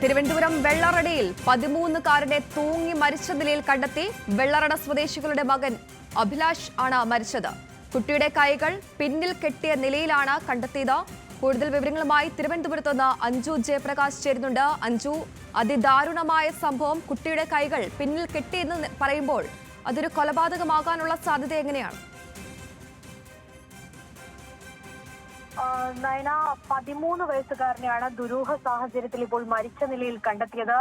തിരുവനന്തപുരം വെള്ളറടയിൽ പതിമൂന്നുകാരനെ തൂങ്ങി മരിച്ച നിലയിൽ കണ്ടെത്തി വെള്ളറട സ്വദേശികളുടെ മകൻ അഭിലാഷ് ആണ് മരിച്ചത്. കുട്ടിയുടെ കൈകൾ പിന്നിൽ കെട്ടിയ നിലയിലാണ് കണ്ടെത്തിയത്. കൂടുതൽ വിവരങ്ങളുമായി തിരുവനന്തപുരത്ത് നിന്ന് അഞ്ജു ജയപ്രകാശ് ചേരുന്നുണ്ട്. അഞ്ജു അതിദാരുണമായ സംഭവം കുട്ടിയുടെ കൈകൾ പിന്നിൽ കെട്ടിയെന്ന് പറയുമ്പോൾ അതൊരു കൊലപാതകമാകാനുള്ള സാധ്യത എങ്ങനെയാണ്? നയന പതിമൂന്ന് വയസ്സുകാരനെയാണ് ദുരൂഹ സാഹചര്യത്തിൽ ഇപ്പോൾ മരിച്ച നിലയിൽ കണ്ടെത്തിയത്.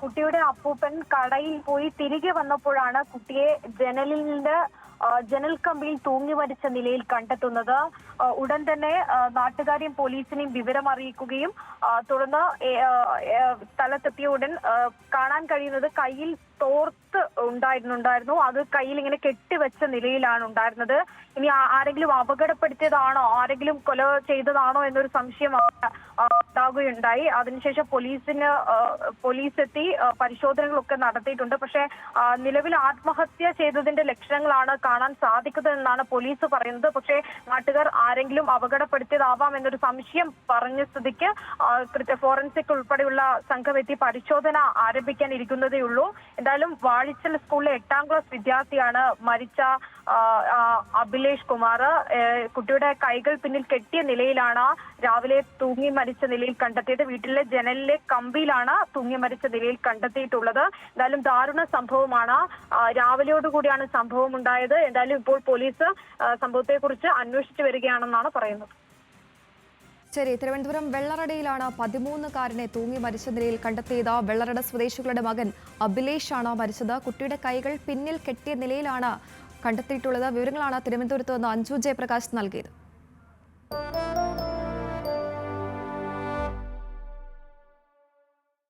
കുട്ടിയുടെ അപ്പൂപ്പൻ കടയിൽ പോയി തിരികെ വന്നപ്പോഴാണ് കുട്ടിയെ ജനലിന്റെ ജനൽ കമ്പിയിൽ തൂങ്ങി മരിച്ച നിലയിൽ കണ്ടെത്തുന്നത്. ഉടൻ തന്നെ നാട്ടുകാരെയും പോലീസിനെയും വിവരം അറിയിക്കുകയും തുടർന്ന് സ്ഥലത്തെത്തിയ ഉടൻ കാണാൻ കഴിയുന്നത് കയ്യിൽ തോർത്ത് ഉണ്ടായിരുന്നുണ്ടായിരുന്നു. അത് കയ്യിൽ ഇങ്ങനെ കെട്ടിവെച്ച നിലയിലാണ് ഉണ്ടായിരുന്നത്. ഇനി ആരെങ്കിലും അപകടപ്പെടുത്തിയതാണോ ആരെങ്കിലും കൊല ചെയ്തതാണോ എന്നൊരു സംശയം ഉണ്ടാകുകയുണ്ടായി. അതിനുശേഷം പോലീസിന് പോലീസ് എത്തി പരിശോധനകളൊക്കെ നടത്തിയിട്ടുണ്ട്. പക്ഷേ നിലവിൽ ആത്മഹത്യ ചെയ്തതിന്റെ ലക്ഷണങ്ങളാണ് കാണാൻ സാധിക്കുന്നതെന്നാണ് പോലീസ് പറയുന്നത്. പക്ഷേ നാട്ടുകാർ ആരെങ്കിലും അപകടപ്പെടുത്തിയതാവാം എന്നൊരു സംശയം പറഞ്ഞ സ്ഥിതിക്ക് കൃത്യ ഫോറൻസിക് ഉൾപ്പെടെയുള്ള സംഘം എത്തി പരിശോധന ആരംഭിക്കാൻ ഇരിക്കുന്നതേ ഉള്ളൂ. എന്തായാലും വാഴിച്ചൽ സ്കൂളിലെ എട്ടാം ക്ലാസ് വിദ്യാർത്ഥിയാണ് മരിച്ച അഭിലേഷ് കുമാർ. കുട്ടിയുടെ കൈകൾ പിന്നിൽ കെട്ടിയ നിലയിലാണ് രാവിലെ തൂങ്ങി മരിച്ച നിലയിൽ കണ്ടെത്തിയത്. വീട്ടിലെ ജനലിലെ കമ്പിയിലാണ് തൂങ്ങി മരിച്ച നിലയിൽ കണ്ടെത്തിയിട്ടുള്ളത്. എന്തായാലും ദാരുണ സംഭവമാണ്. രാവിലെയോടുകൂടിയാണ് സംഭവം ഉണ്ടായത് എന്തായാലും ഇപ്പോൾ പോലീസ് സംഭവത്തെ സംഭവത്തെക്കുറിച്ച് അന്വേഷിച്ചു വരികയാണെന്നാണ് പറയുന്നത്. ശരി തിരുവനന്തപുരം വെള്ളറടയിലാണ് പതിമൂന്നുകാരനെ തൂങ്ങി മരിച്ച നിലയിൽ കണ്ടെത്തിയത് വെള്ളറട സ്വദേശികളുടെ മകൻ അഭിലേഷ് ആണ് മരിച്ചത്. കുട്ടിയുടെ കൈകൾ പിന്നിൽ കെട്ടിയ നിലയിലാണ് കണ്ടെത്തിയിട്ടുള്ളത്. വിവരങ്ങളാണ് തിരുവനന്തപുരത്ത് നിന്ന് അഞ്ജു ജയപ്രകാശ് നൽകിയത്.